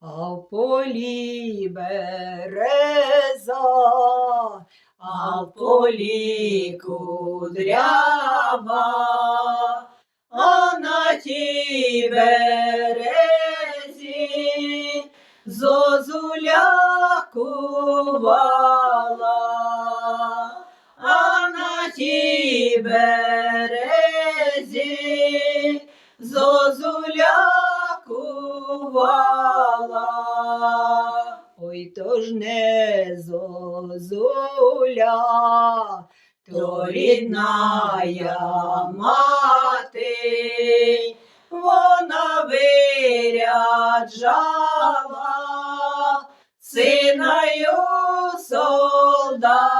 А в полі береза, а в полі кудрява, а на тій березі зозуля кувала, а на тій березі зозуля кувала. Ой, то ж не зозуля, то рідная мати, вона виряджала синою солдати,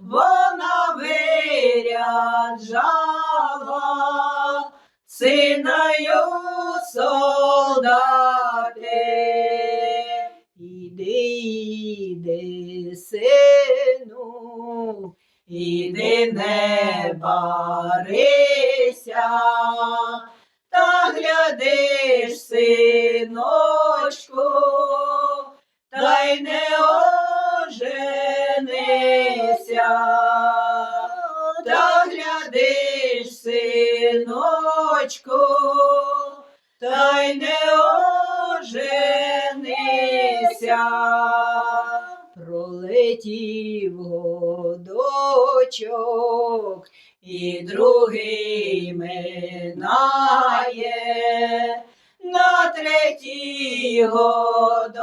вона виряджала синою солдати. Сину, іди не барися, та глядиш, синочку, та й не оженися, та глядиш, синочку, та й не оженися. Пролетів годочок, і другий минає, на третій годочок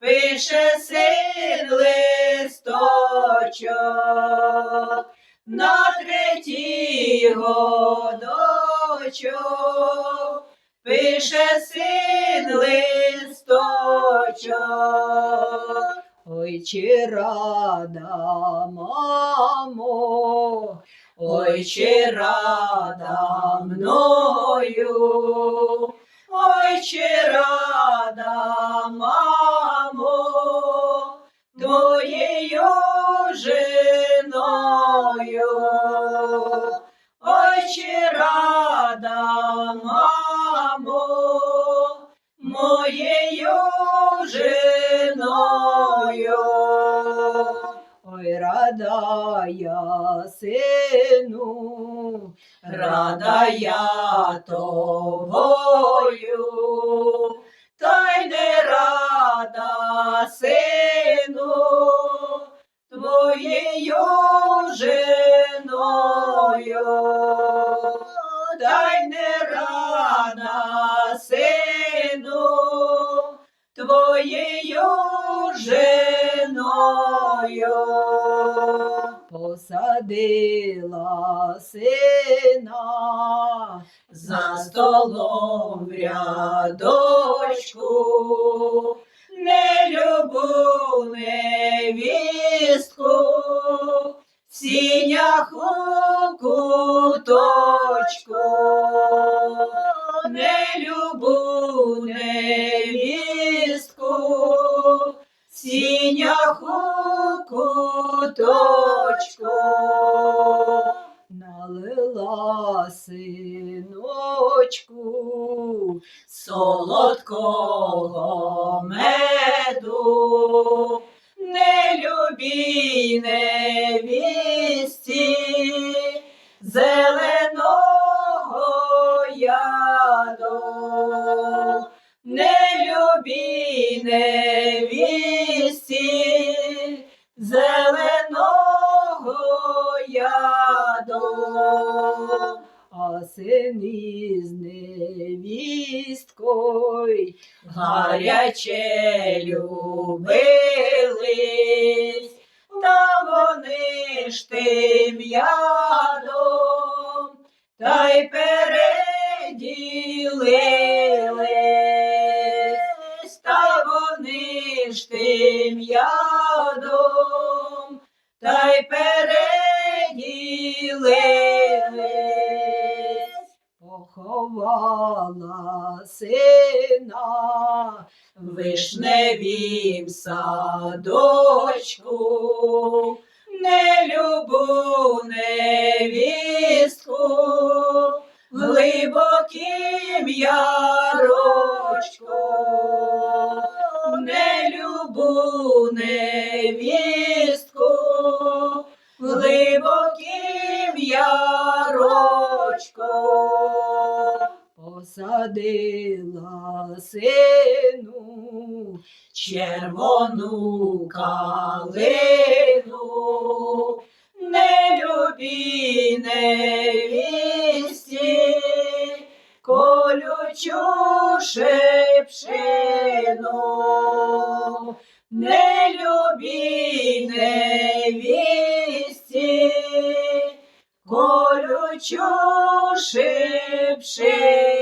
пише син листочок, на третій годочок пише син листочок. Ой, чи рада, мамо, ой, чи рада мною, ой, чи рада, мамо, твоєю женою, ой, чи рада, мамо, моєю женою. Ой, рада я сину, рада я тобою, та й не рада сину, твоєю женою, та й не твоєю женою. Посадила сина за столом в рядочку, не любу невістку, в сінях у куточку, не любу сінях у куточку. Налила синочку солодкого меду, не любій невісті зеленого яду, не любій невісті а син із невісткою. Гаряче любились, та вони ж тим ядом, та й переділились, та вони ж тим ядом, та й переділились, поховала сина. В вишневім садочку, не любу невістку, глибоким ярочку, нелюбу невістку, посадила сину червону калину, не любі невісті, колючу шепшину, не любі невісті, колючу шепшину.